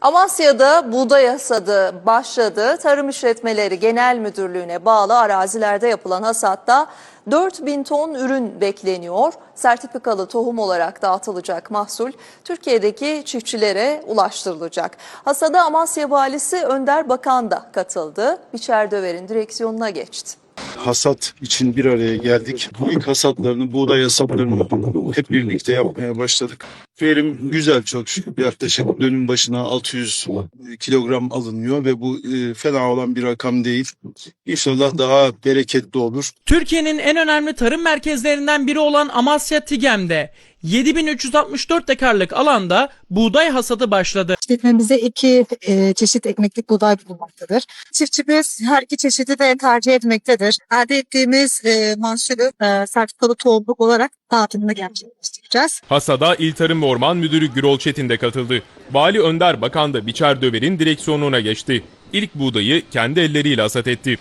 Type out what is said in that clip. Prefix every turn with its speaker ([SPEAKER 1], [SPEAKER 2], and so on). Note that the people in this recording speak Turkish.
[SPEAKER 1] Amasya'da buğday hasadı başladı. Tarım İşletmeleri Genel Müdürlüğü'ne bağlı arazilerde yapılan hasatta 4000 ton ürün bekleniyor. Sertifikalı tohum olarak dağıtılacak mahsul Türkiye'deki çiftçilere ulaştırılacak. Hasada Amasya Valisi Önder Bakan da katıldı. Biçer Döver'in direksiyonuna geçti.
[SPEAKER 2] hasat için bir araya geldik. İlk hasatlarını, buğday hasatlarını hep birlikte yapmaya başladık. Verim güzel çok şükür. Yaklaşık dönüm başına 600 kilogram alınıyor ve bu e, fena olan bir rakam değil. İnşallah daha bereketli olur.
[SPEAKER 3] Türkiye'nin en önemli tarım merkezlerinden biri olan Amasya Tigem'de 7364 dekarlık alanda buğday hasadı başladı.
[SPEAKER 4] İşletmemizde iki e, çeşit ekmeklik buğday bulunmaktadır. Çiftçimiz her iki çeşidi de tercih etmektedir. Elde ettiğimiz e, mahsulü e, sertifikalı tohumluk olarak dağıtımını gerçekleştireceğiz.
[SPEAKER 5] Hasada İl Tarım ve Orman Müdürü Gürol Çetin de katıldı. Vali Önder Bakan da Biçer Döver'in direksiyonluğuna geçti. İlk buğdayı kendi elleriyle hasat etti.